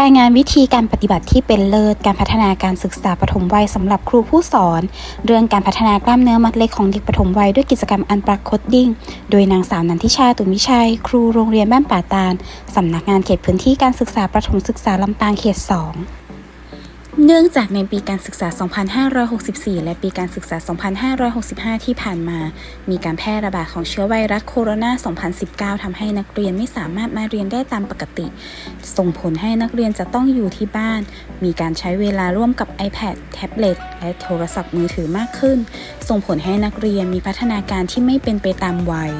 รายงานวิธีการปฏิบัติที่เป็นเลิศการพัฒนาการศึกษาปฐมวัยสำหรับครูผู้สอน เรื่องการพัฒนากล้ามเนื้อมัดเล็กของเด็กปฐมวัยด้วยกิจกรรมอันปรากฏดิ้ง โดยนางสาวนันทิชาตุนวิชัย ครูโรงเรียนบ้านป่าตาลสำนักงานเขตพื้นที่การศึกษาประถมศึกษาลำปางเขต2 เนื่องจากในปีการศึกษา 2564 และปีการศึกษา 2565 ที่ผ่านมา มีการแพร่ระบาดของเชื้อไวรัสโคโรนา 2019 ทำให้นักเรียนไม่สามารถมาเรียนได้ตามปกติ ส่งผลให้นักเรียนจะต้องอยู่ที่บ้าน มีการใช้เวลาร่วมกับ iPad แท็บเล็ต และโทรศัพท์มือถือมากขึ้น ส่งผลให้นักเรียนมีพัฒนาการที่ไม่เป็นไปตามวัย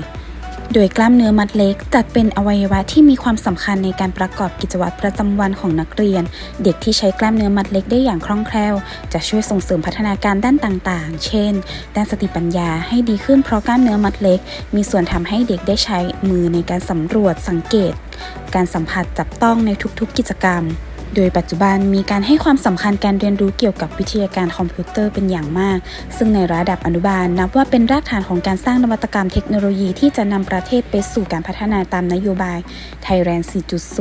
โดยกล้ามเนื้อมัดเล็กจัดเป็นอวัยวะที่มีความสำคัญในการประกอบกิจวัตรประจำวันของนักเรียน เด็กที่ใช้กล้ามเนื้อมัดเล็กได้อย่างคล่องแคล่ว จะช่วยส่งเสริมพัฒนาการด้านต่างๆ เช่น ด้านสติปัญญาให้ดีขึ้นเพราะกล้ามเนื้อมัดเล็ก มีส่วนทำให้เด็กได้ใช้มือในการสำรวจสังเกต การสัมผัสจับต้องในทุกๆกิจกรรม โดยปัจจุบันมีการให้ความสำคัญการเรียนรู้เกี่ยวกับวิทยาการคอมพิวเตอร์เป็นอย่างมาก ซึ่งในระดับอนุบาลนับว่าเป็นรากฐานของการสร้างนวัตกรรมเทคโนโลยีที่จะนำประเทศไปสู่การพัฒนาตามนโยบาย Thailand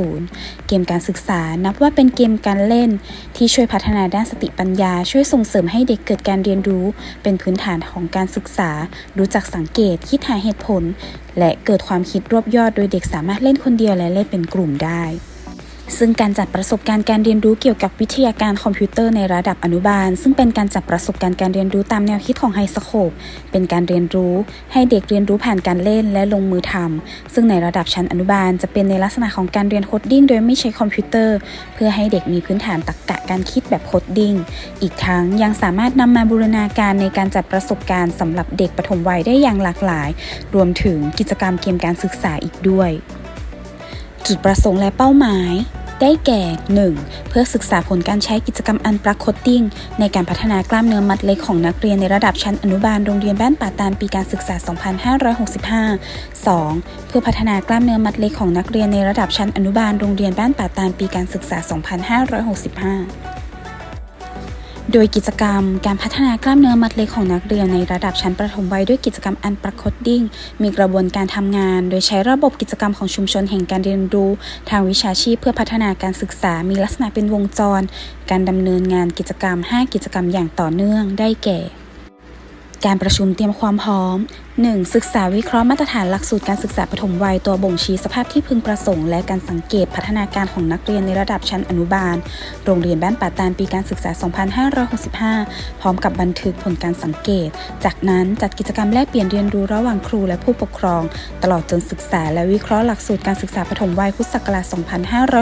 4.0 เกมการศึกษานับว่าเป็นเกมการเล่น ที่ช่วยพัฒนาด้านสติปัญญา ช่วยส่งเสริมให้เด็กเกิดการเรียนรู้ เป็นพื้นฐานของการศึกษา รู้จักสังเกต คิดหาเหตุผล และเกิดความคิดรวบยอดโดยเด็กสามารถเล่นคนเดียวและเล่นเป็นกลุ่มได้ ซึ่งการจัดประสบการณ์การเรียนรู้เกี่ยวกับวิทยาการคอมพิวเตอร์ในระดับอนุบาล ซึ่งเป็นการจัดประสบการณ์การเรียนรู้ตามแนวคิดของไฮสโคปเป็นการเรียนรู้ให้เด็กเรียนรู้ผ่านการเล่นและลงมือทำซึ่งในระดับชั้นอนุบาล จะเป็นในลักษณะของการเรียนโคดดิ้งโดยไม่ใช้คอมพิวเตอร์ เพื่อให้เด็กมีพื้นฐานตรรกะการคิดแบบโคดดิ้งอีกทั้งยังสามารถนำมาบูรณาการในการจัดประสบการณ์สำหรับเด็กปฐมวัยได้อย่างหลากหลาย รวมถึงกิจกรรมเกมการศึกษาอีกด้วยจุดประสงค์และเป้าหมาย ได้แก่ 1. เพื่อศึกษาผลการใช้กิจกรรมอันปรากฏติ้งในการพัฒนากล้ามเนื้อมัดเล็กของนักเรียนในระดับชั้นอนุบาลโรงเรียนบ้านป่าตานปีการศึกษา 2565 2. เพื่อพัฒนากล้ามเนื้อมัดเล็กของนักเรียนในระดับชั้นอนุบาลโรงเรียนบ้านป่าตานปีการศึกษา 2565 โดยกิจกรรมการพัฒนากล้ามเนื้อมัดเล็กของนักเรียนในระดับชั้นประถมวัยด้วยกิจกรรมอันประคดดิ้ง มีกระบวนการทำงาน โดยใช้ระบบกิจกรรมของชุมชนแห่งการเรียนรู้ ทางวิชาชีพเพื่อพัฒนาการศึกษา มีลักษณะเป็นวงจร การดำเนินงานกิจกรรม 5 กิจกรรมอย่างต่อเนื่องได้แก่ การประชุมเตรียมความพร้อม 1. ศึกษาวิเคราะห์มาตรฐานหลักสูตรการศึกษาปฐมวัยตัวบ่งชี้สภาพที่พึงประสงค์และการสังเกตพัฒนาการของนักเรียนในระดับชั้นอนุบาล โรงเรียนบ้านป่าตาลปีการศึกษา 2565 พร้อมกับบันทึกผลการสังเกต จากนั้นจัดกิจกรรมแลกเปลี่ยนเรียนรู้ระหว่างครูและผู้ปกครอง ตลอดจนศึกษาและวิเคราะห์หลักสูตรการศึกษาปฐมวัยพุทธศักราช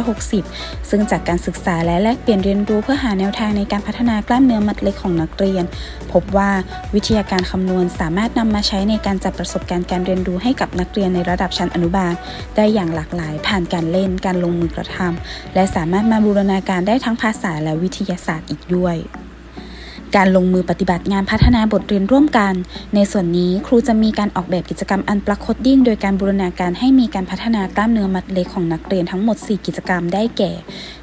2560 ซึ่งจากการศึกษาและแลกเปลี่ยนเรียนรู้เพื่อหาแนวทางในการพัฒนากล้ามเนื้อมัดเล็กของนักเรียน พบว่าวิทยาการคำนวณสามารถนำมาใช้ในการจัดประสบการณ์การเรียนรู้ให้กับนักเรียนในระดับชั้นอนุบาล ได้อย่างหลากหลาย ผ่านการเล่นการลงมือกระทำและสามารถมาบูรณาการได้ทั้งภาษาและวิทยาศาสตร์อีกด้วยการลงมือปฏิบัติงานพัฒนาบทเรียนร่วมกัน ในส่วนนี้ครูจะมีการออกแบบกิจกรรมอันประคดดิ้งโดยการบูรณาการให้มีการพัฒนากล้ามเนื้อมัดเล็กของนักเรียนทั้งหมด 4 กิจกรรมได้แก่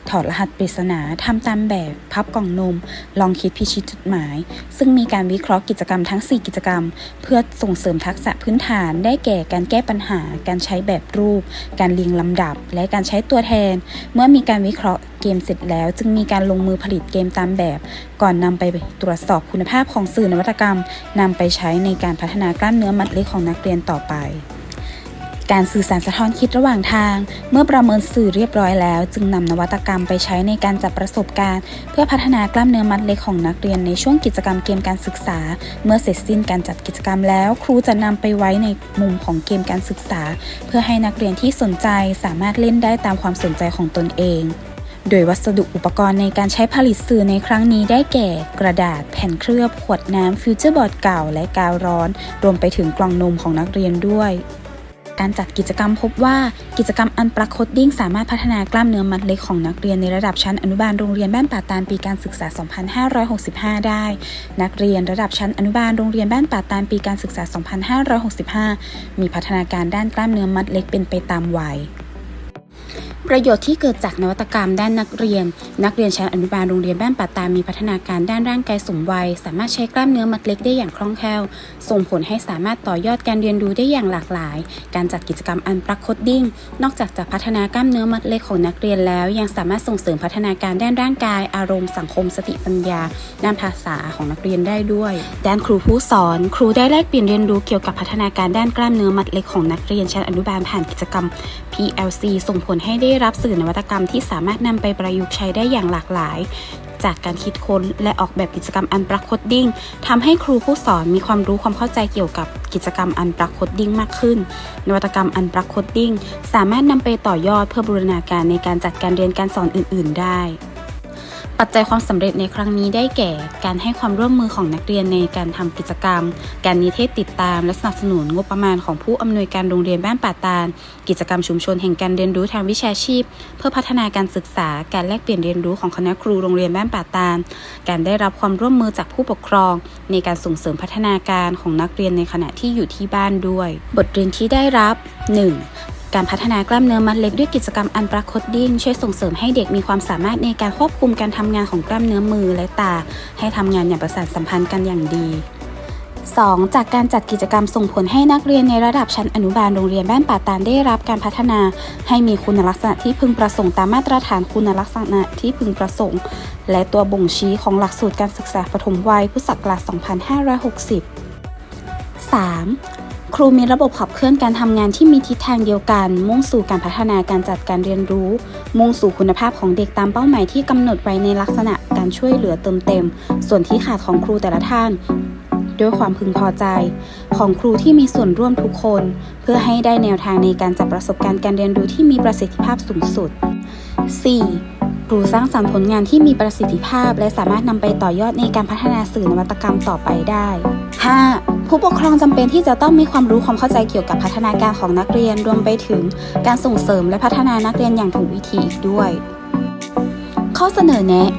ถอดรหัสปริศนาทำตามแบบพับกล่องนม ลองคิดพิชิตจุดหมาย ซึ่งมีการวิเคราะห์กิจกรรมทั้ง 4 กิจกรรม เพื่อส่งเสริมทักษะพื้นฐาน ได้แก่การแก้ปัญหา การใช้แบบรูป การเรียงลำดับ และการใช้ตัวแทน เมื่อมีการวิเคราะห์เกมเสร็จแล้ว จึงมีการลงมือผลิตเกมตามแบบ ก่อนนำไปตรวจสอบคุณภาพของสื่อนวัตกรรมนำไปใช้ในการพัฒนากล้ามเนื้อมัดเล็กของนักเรียนต่อไป การสื่อสารสะท้อนคิดระหว่างทาง เมื่อประเมินสื่อเรียบร้อยแล้ว จึงนำนวัตกรรมไปใช้ในการจัดประสบการณ์ เพื่อพัฒนากล้ามเนื้อมัดเล็กของนักเรียนในช่วงกิจกรรมเกมการศึกษา เมื่อเสร็จสิ้นการจัดกิจกรรมแล้ว ครูจะนำไปไว้ในมุมของเกมการศึกษา เพื่อให้นักเรียนที่สนใจสามารถเล่นได้ตามความสนใจของตนเองโดยวัสดุอุปกรณ์ในการใช้ผลิตสื่อในครั้งนี้ได้แก่ กระดาษ แผ่นเคลือบ ขวดน้ำฟิวเจอร์บอร์ดเก่า และกาวร้อน รวมไปถึงกล่องนมของนักเรียนด้วย การจัดกิจกรรมพบว่ากิจกรรมอันประคดดิ้งสามารถพัฒนากล้ามเนื้อมัดเล็กของนักเรียนในระดับชั้นอนุบาลโรงเรียนบ้านป่าตาลปีการศึกษา 2565 ได้ นักเรียนระดับชั้นอนุบาลโรงเรียนบ้านป่าตาลปีการศึกษา 2565 มีพัฒนาการด้านกล้ามเนื้อมัดเล็กเป็นไปตามวัย ประโยชน์ที่เกิดจากนวัตกรรมด้านนักเรียน นักเรียนชั้นอนุบาลโรงเรียนบ้านป่าตามีพัฒนาการด้านร่างกายสูงวัย สามารถใช้กล้ามเนื้อมัดเล็กได้อย่างคล่องแคล่ว ส่งผลให้สามารถต่อยอดการเรียนรู้ได้อย่างหลากหลาย การจัดกิจกรรมอันปรักคดดิ้ง นอกจากจะพัฒนากล้ามเนื้อมัดเล็กของนักเรียนแล้ว ยังสามารถส่งเสริมพัฒนาการด้านร่างกาย อารมณ์สังคม สติปัญญา ด้านภาษาของนักเรียนได้ด้วย ด้านครูผู้สอน ครูได้แลกเปลี่ยนเรียนรู้เกี่ยวกับพัฒนาการด้านกล้ามเนื้อมัดเล็กของนักเรียนชั้นอนุบาลผ่านกิจกรรม PLC ส่งผลให้ได้รับสื่อนวัตกรรมที่สามารถนำไปประยุกต์ใช้ได้อย่างหลากหลาย จากการคิดค้นและออกแบบกิจกรรมอันปรักโคดดิ้งทำให้ครูผู้สอนมีความรู้ความเข้าใจเกี่ยวกับกิจกรรมอันปรักโคดดิ้งมากขึ้น นวัตกรรมอันปรักโคดดิ้งสามารถนำไปต่อยอดเพื่อบูรณาการในการจัดการเรียนการสอนอื่น ๆ ได้ ปัจจัยความสำเร็จในครั้งนี้ได้แก่ การให้ความร่วมมือของนักเรียนในการทำกิจกรรม การนิเทศติดตาม และสนับสนุนงบประมาณของผู้อำนวยการโรงเรียนบ้านป่าตาล กิจกรรมชุมชนแห่งการเรียนรู้ทางวิชาชีพ เพื่อพัฒนาการศึกษา การแลกเปลี่ยนเรียนรู้ของคณะครูโรงเรียนบ้านป่าตาล การได้รับความร่วมมือจากผู้ปกครอง ในการส่งเสริมพัฒนาการของนักเรียนในขณะที่อยู่ที่บ้านด้วย บทเรียนที่ได้รับ 1. การพัฒนากล้ามเนื้อมัดเล็กด้วยกิจกรรมอันปราคดดิ้งช่วยส่งเสริมให้เด็กมีความสามารถในการควบคุมการทำงานของกล้ามเนื้อมือและตา ให้ทำงานอย่างประสานสัมพันธ์กันอย่างดี 2. จากการจัดกิจกรรมส่งผลให้นักเรียนในระดับชั้นอนุบาลโรงเรียนบ้านป่าตาลได้รับการพัฒนา ให้มีคุณลักษณะที่พึงประสงค์ตามมาตรฐานคุณลักษณะที่พึงประสงค์ และตัวบ่งชี้ของหลักสูตรการศึกษาปฐมวัยพุทธศักราช 2560 3. ครูมีระบบขับเคลื่อนการทำงานที่มีทิศทางเดียวกัน มุ่งสู่การพัฒนาการจัดการเรียนรู้ มุ่งสู่คุณภาพของเด็กตามเป้าหมายที่กำหนดไว้ในลักษณะการช่วยเหลือเติมเต็ม ส่วนที่ขาดของครูแต่ละท่าน ด้วยความพึงพอใจ ของครูที่มีส่วนร่วมทุกคน เพื่อให้ได้แนวทางในการจัดประสบการณ์การเรียนรู้ที่มีประสิทธิภาพสูงสุด 4. ครูสร้างสรรค์ผลงานที่มีประสิทธิภาพ และสามารถนำไปต่อยอดในการพัฒนาสื่อนวัตกรรมต่อไปได้ 5. ผู้ปกครองจำเป็นที่จะต้องมีความรู้ความเข้าใจเกี่ยวกับพัฒนาการของนักเรียนรวมไปถึงการส่งเสริมและพัฒนานักเรียนอย่างถูกวิธีอีกด้วย ข้อเสนอแนะ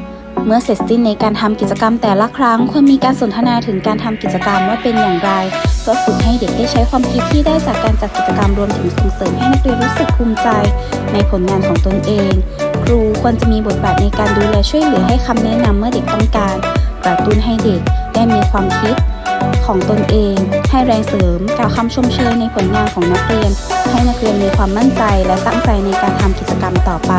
เมื่อเสร็จสิ้นในการทำกิจกรรมแต่ละครั้งควรมีการสนทนาถึงการทำกิจกรรมว่าเป็นอย่างไรเพื่อฝึกให้เด็กได้ใช้ความคิดที่ได้จากการจัดกิจกรรมรวมถึงส่งเสริมให้นักเรียนรู้สึกภูมิใจ ในผลงานของตนเอง ครูควรจะมีบทบาทในการดูแลช่วยเหลือให้คำแนะนำเมื่อเด็กต้องการกระตุ้นให้เด็กได้มีความคิด ของตนเอง ให้แรงเสริมกล่าวคำชมเชยในผลงานของนักเรียน ให้นักเรียนมีความมั่นใจและตั้งใจในการทำกิจกรรมต่อไป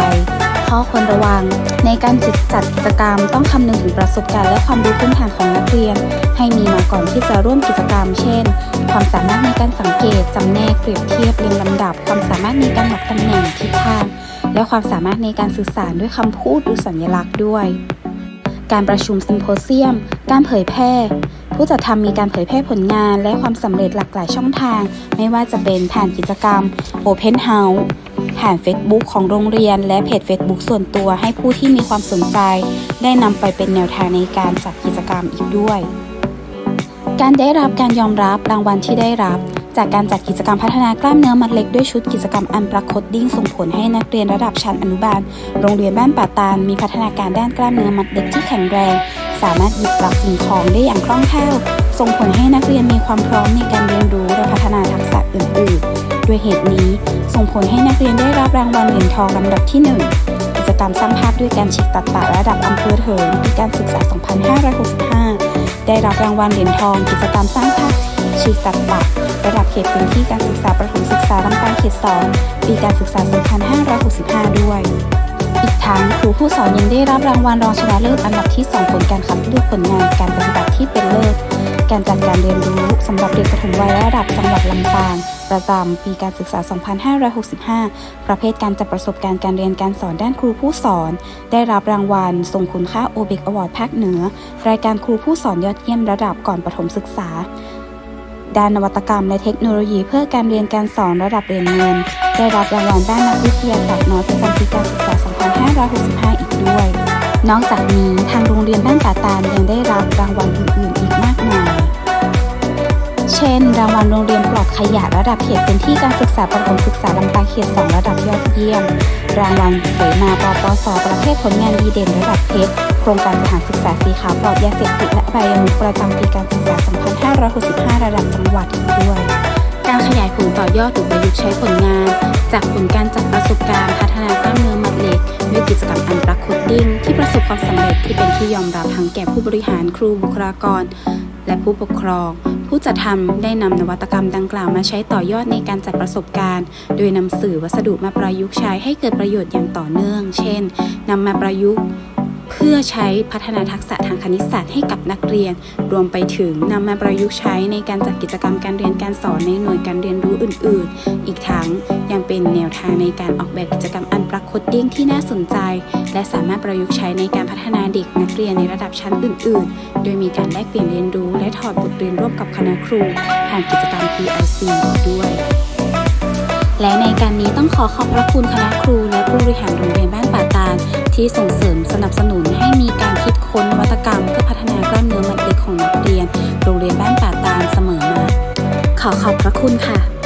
ข้อควรระวัง ในการจัดจัดกิจกรรมต้องคำนึงถึงประสบการณ์และความรู้พื้นฐานของนักเรียน ให้มีมาก่อนที่จะร่วมกิจกรรม เช่น ความสามารถในการสังเกตจำแนกเปรียบเทียบเรียงลำดับ ความสามารถในการหลักตำแหน่งทิศทาง และความสามารถในการสื่อสารด้วยคำพูดหรือสัญลักษณ์ด้วย การประชุมซิมโพเซียม การเผยแพร่ ผู้จัดทำมีการเผยแพร่ผลงานและความสำเร็จหลากหลายช่องทาง ไม่ว่าจะเป็นผ่านกิจกรรม Open House ผ่าน Facebook ของโรงเรียน และเพจ Facebook ส่วนตัวให้ผู้ที่มีความสนใจ ได้นำไปเป็นแนวทางในการจัดกิจกรรมอีกด้วย การได้รับการยอมรับรางวัลที่ได้รับ จากการจัดกิจกรรมพัฒนากล้ามเนื้อมัดเล็กด้วยชุดกิจกรรมอันปราคดดิ้งส่งผลให้นักเรียนระดับชั้นอนุบาล โรงเรียนบ้านป่าตาลมีพัฒนาการด้านกล้ามเนื้อมัดเล็กที่แข็งแรง สามารถหยิบจับสิ่งของได้อย่างคล่องแคล่วส่งผลให้นักเรียนมีความพร้อมในการเรียนรู้และพัฒนาทักษะอื่นๆ ด้วยเหตุนี้ ส่งผลให้นักเรียนได้รับรางวัลเหรียญทองลำดับที่ 1 กิจกรรมสร้างภาพด้วยการฉีกตัดต่อระดับอำเภอเถิงปีการศึกษา 2565 ได้รับรางวัลเหรียญทอง กิจกรรมสร้างภาพฉีกตัดต่อ ระดับเขตพื้นที่การศึกษาประถมศึกษาลำปางเขต 2 ปีการศึกษา 2565 ด้วย อีกทั้งครูผู้สอนยังได้รับรางวัลรองชนะเลิศอันดับที่ 2 ผลการคัดเลือกผลงานการปฏิบัติที่เป็นเลิศการจัดการเรียนรู้สำหรับเด็กประถมวัยระดับจังหวัดลำปาง ประจำปีการศึกษา 2565 ประเภทการจัดประสบการณ์การเรียนการสอนด้านครูผู้สอน ได้รับรางวัลทรงคุณค่าโอเบกอวอร์ดภาคเหนือ รายการครูผู้สอนยอดเยี่ยมระดับก่อนประถมศึกษา ด้านนวัตกรรมและเทคโนโลยีเพื่อการเรียนการสอนระดับเรียนเงิน ได้รับรางวัลด้านนักวิทยาศาสตร์น้อยประจำปีการศึกษา 2565 อีกด้วย นอกจากนี้ทางโรงเรียนบ้านป่าตาลยังได้รับรางวัลอื่นๆ อีกมากมาย เช่น รางวัลโรงเรียนปลอดขยะระดับเขตเป็นที่การศึกษาประถมศึกษาลำปางเขต 2 ระดับยอดเยี่ยม รางวัลเสนาปปส ประเภทผลงานดีเด่นระดับเพชร โครงการสถานศึกษาสีขาวปลอดยาเสพติดและใบยมุขประจำปีการศึกษา 2565 ระดับจังหวัดอีกด้วย การขยายผลต่อยอดหรือประยุกต์ใช้ผลงาน จากผลการจัดประสบการณ์พัฒนากล้ามเนื้อมัดเล็กด้วยกิจกรรมอันปรักโคดดิ้งที่ประสบความสำเร็จที่เป็นที่ยอมรับทั้งแก่ผู้บริหารครูบุคลากร และผู้ปกครองผู้จัดทำได้นำนวัตกรรมดังกล่าวมาใช้ต่อยอดในการจัดประสบการณ์ โดยนำสื่อวัสดุมาประยุกต์ใช้ให้เกิดประโยชน์อย่างต่อเนื่อง เช่นนำมาประยุกต์ เพื่อใช้พัฒนาทักษะทางคณิตศาสตร์ให้กับนักเรียน รวมไปถึงนำมาประยุกต์ใช้ในการจัดกิจกรรมการเรียนการสอนในหน่วยการเรียนรู้อื่น ๆ อีกทั้งยังเป็นแนวทางในการออกแบบกิจกรรมอันปรักโคดดิ้งที่น่าสนใจ และสามารถประยุกต์ใช้ในการพัฒนาเด็กนักเรียนในระดับชั้นอื่น ๆ โดยมีการแลกเปลี่ยนเรียนรู้และถอดบทเรียนร่วมกับคณะครู ผ่านกิจกรรม PLC ด้วยและในการนี้ต้องขอขอบพระคุณคณะครูและผู้บริหารโรงเรียนบ้านป่าตาลที่ส่งเสริม ขอขอบพระคุณค่ะ